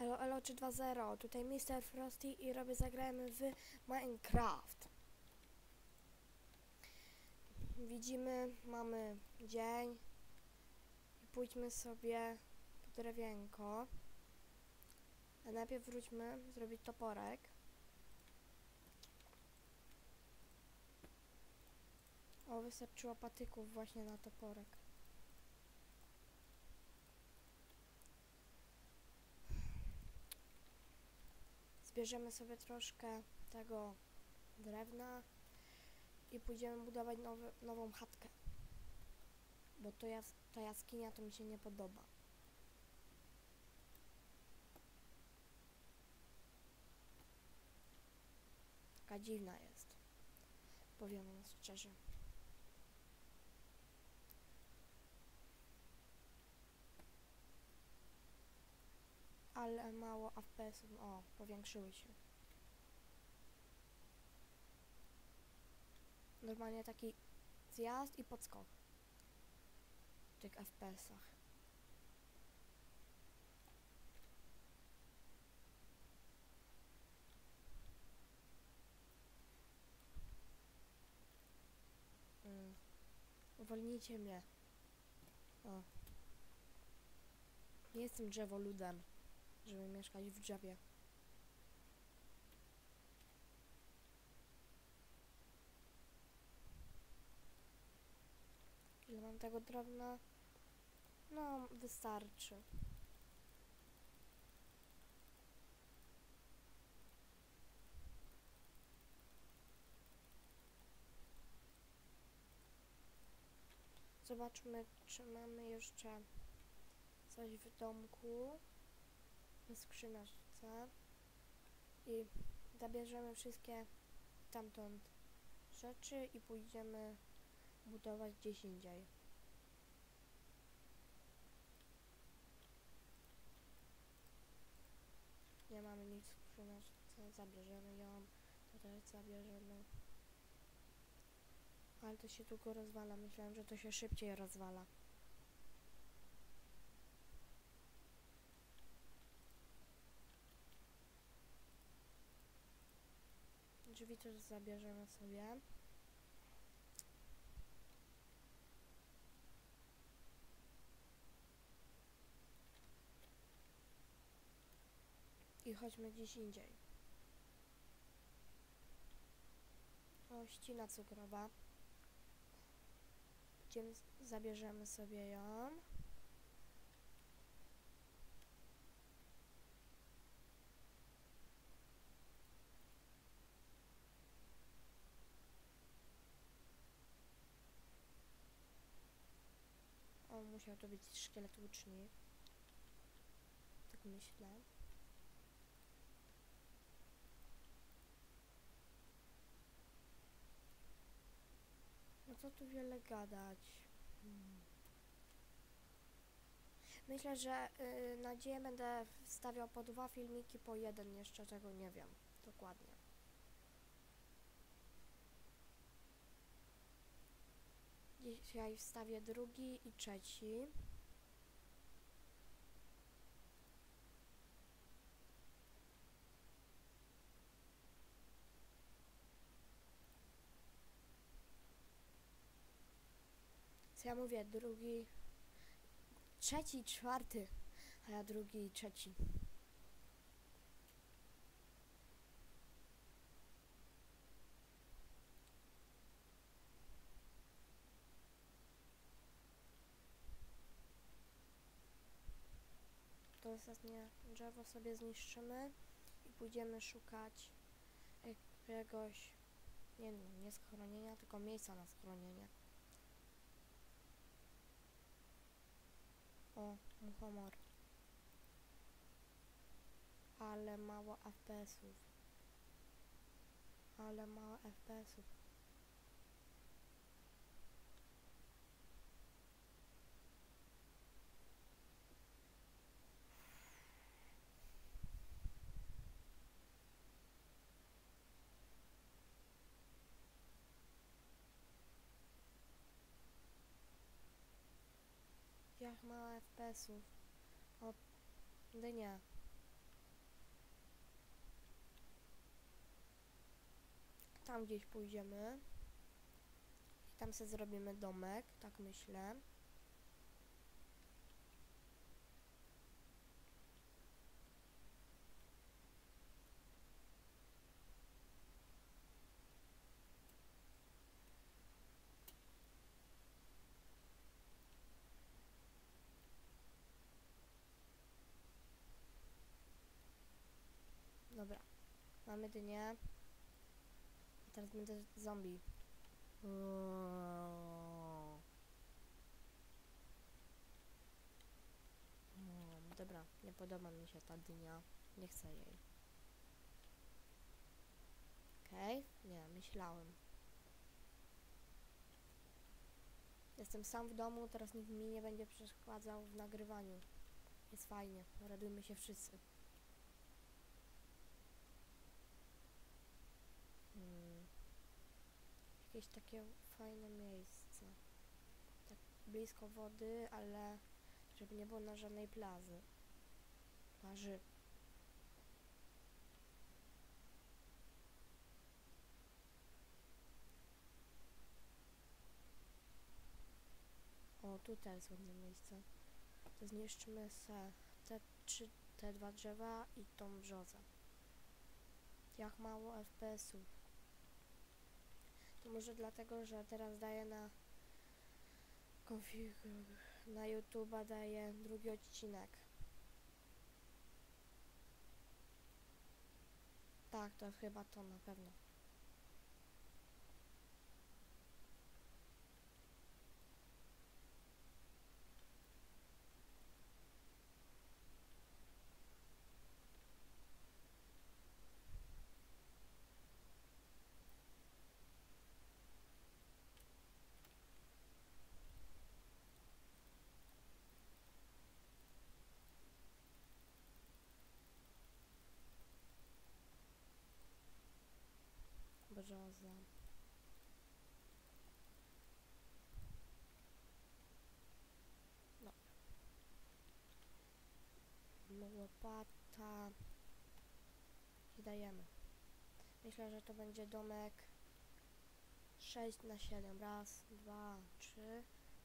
Elo, elo 320, tutaj Mr. Frosty i robię zagrajmy w Minecraft. Widzimy, mamy dzień pójdźmy sobie po drewienko. A najpierw wróćmy zrobić toporek. O, wystarczyło patyków właśnie na toporek. Zbierzemy sobie troszkę tego drewna i pójdziemy budować nowy, nową chatkę. Bo to jas ta jaskinia to mi się nie podoba. Taka dziwna jest. Powiem szczerze. Ale mało FPS-ów. O, powiększyły się. Normalnie taki zjazd i podskok. W tych FPS-ach. Mm. Uwolnijcie mnie. O. Nie jestem drzewoludem, żeby mieszkać w drzewie. Ile mam tego drewna? No, wystarczy. Zobaczmy, czy mamy jeszcze coś w domku. Skrzyneczce. I zabierzemy wszystkie tamtąd rzeczy i pójdziemy budować gdzieś indziej. Nie mamy nic w skrzyneczce, zabierzemy ją, to też zabierzemy. Ale to się długo rozwala, myślałem, że to się szybciej rozwala. Też zabierzemy sobie. I chodźmy gdzieś indziej. O, ścina cukrowa. Idziemy, zabierzemy sobie ją. O, musiał to być szkielet łucznik. Tak myślę. No co tu wiele gadać. Hmm. Myślę, że y, na dzień będę wstawiał po dwa filmiki, po jeden jeszcze, tego nie wiem dokładnie. Dzisiaj wstawię drugi i trzeci. Co ja mówię, drugi, trzeci, czwarty, a ja drugi i trzeci. Ostatnie drzewo sobie zniszczymy i pójdziemy szukać jakiegoś, nie, nie schronienia, tylko miejsca na schronienie. O, muchomor. Ale mało FPS-ów. Ale mało FPS-ów. Tak grach mało FPS-ów od dnia. Tam gdzieś pójdziemy. I tam sobie zrobimy domek, tak myślę. Dobra. Mamy dynię. Teraz będę zombie. Mm, Dobra, nie podoba mi się ta dynia. Nie chcę jej. Okej? Nie, myślałem. Jestem sam w domu, teraz nikt mi nie będzie przeszkadzał w nagrywaniu. Jest fajnie, radujmy się wszyscy. Hmm. Jakieś takie fajne miejsce. Tak blisko wody, ale żeby nie było na żadnej plaży. Plaży. O, tutaj jest ładne miejsce. To zniszczymy se te trzy, te dwa drzewa i tą brzozę. Jak mało FPS-ów. Może dlatego, że teraz daję na konfig na YouTube'a daję drugi odcinek. Tak, to chyba to na pewno. Brzoza. No. Łopata. I dajemy. Myślę, że to będzie domek 6 na 7. Raz, dwa, trzy,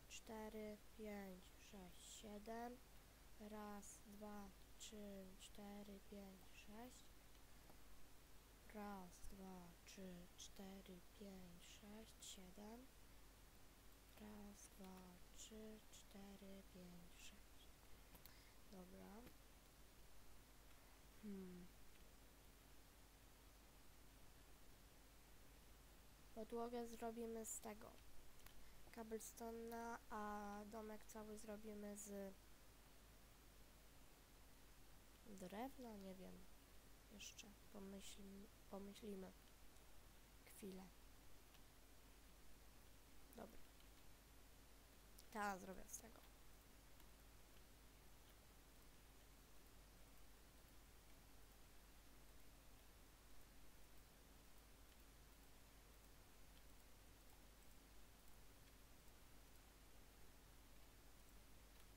cztery, pięć, sześć, siedem. Raz, dwa, trzy, cztery, pięć, sześć. Raz, dwa, trzy, cztery, pięć, sześć, siedem. Raz, dwa, trzy, cztery, pięć, sześć. Dobra. Hmm. Podłogę zrobimy z tego. Cobblestone'a, a domek cały zrobimy z drewna, nie wiem. Jeszcze pomyśl, pomyślimy. Chwilę. Dobra. Teraz zrobię z tego.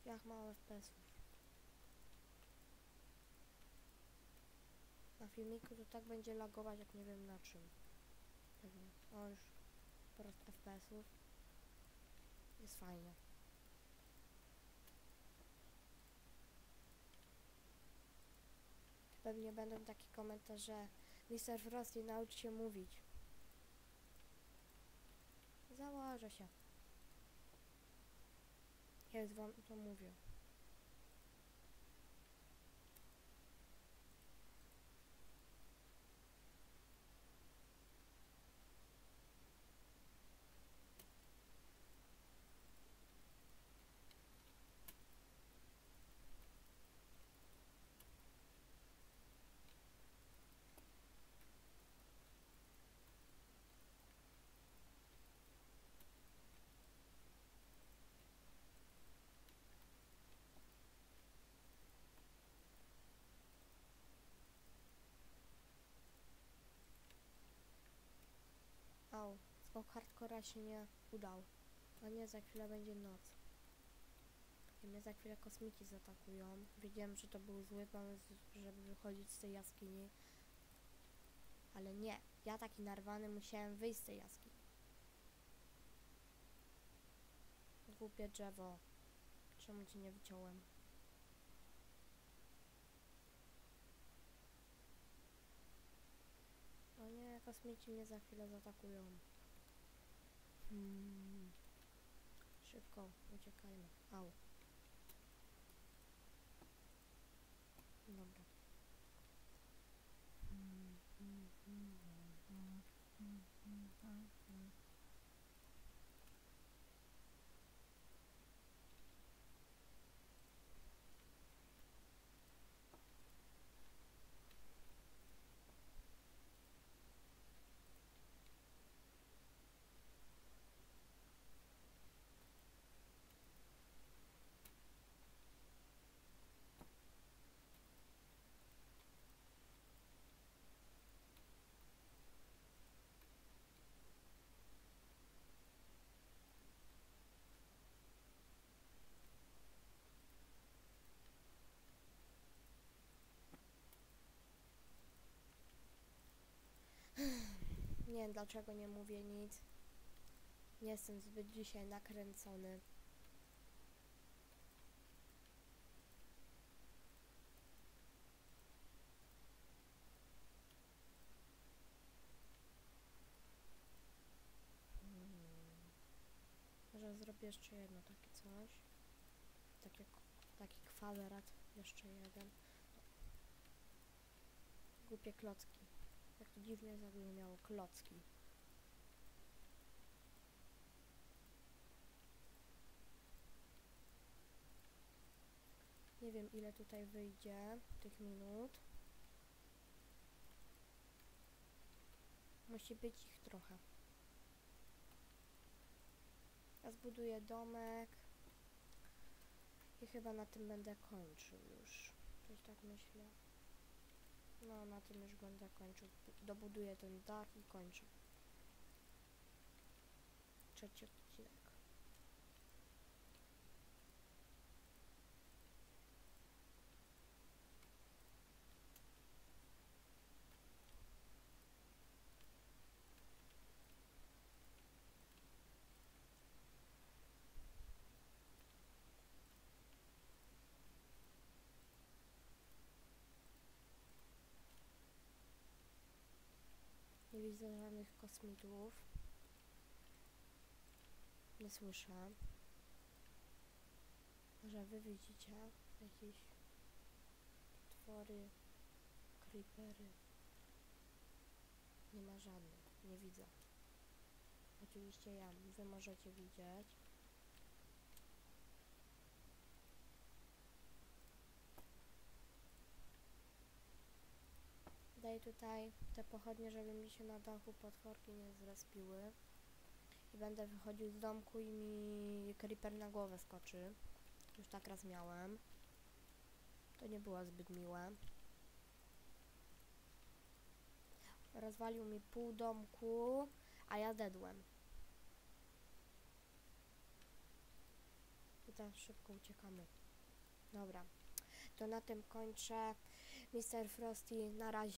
Jak mało FPS-ów. Na filmiku to tak będzie lagować, jak nie wiem na czym. Pewnie. O, już sporo FPS-ów. Jest fajnie. Pewnie będą takie komentarze. Mr. Frosty, naucz się mówić. Założę się. Już wam to mówię. Skok hardcora się nie udał. A nie, za chwilę będzie noc. I mnie za chwilę kosmici zaatakują. Wiedziałem, że to był zły pomysł, żeby wychodzić z tej jaskini. Ale nie, ja taki narwany musiałem wyjść z tej jaskini. Głupie drzewo. Czemu ci nie wyciąłem? O nie, kosmici mnie za chwilę zaatakują. Hmm. Szybko, uciekajmy. Au. Dobra. Nie wiem dlaczego nie mówię nic. Nie jestem zbyt dzisiaj nakręcony. Hmm. Może zrobię jeszcze jedno takie coś. Takie, taki kwadrat, jeszcze jeden. Głupie klocki. Jak to dziwnie zabrzmiało, klocki. Nie wiem ile tutaj wyjdzie tych minut. Musi być ich trochę. Ja zbuduję domek. I chyba na tym będę kończył już. Coś tak myślę. No, na tym już będę kończył. Dobuduję ten dach i kończę. Trzeci Nie widzę żadnych kosmitów. Nie słyszę. Może wy widzicie jakieś potwory, creepery. Nie ma żadnych, nie widzę. Oczywiście ja, wy możecie widzieć. Tutaj te pochodnie, żeby mi się na dachu potworki nie zrespiły. I będę wychodził z domku i mi creeper na głowę skoczy. Już tak raz miałem. To nie było zbyt miłe. Rozwalił mi pół domku, a ja dedłem. I teraz szybko uciekamy. Dobra. To na tym kończę. Mr. Frosty, na razie.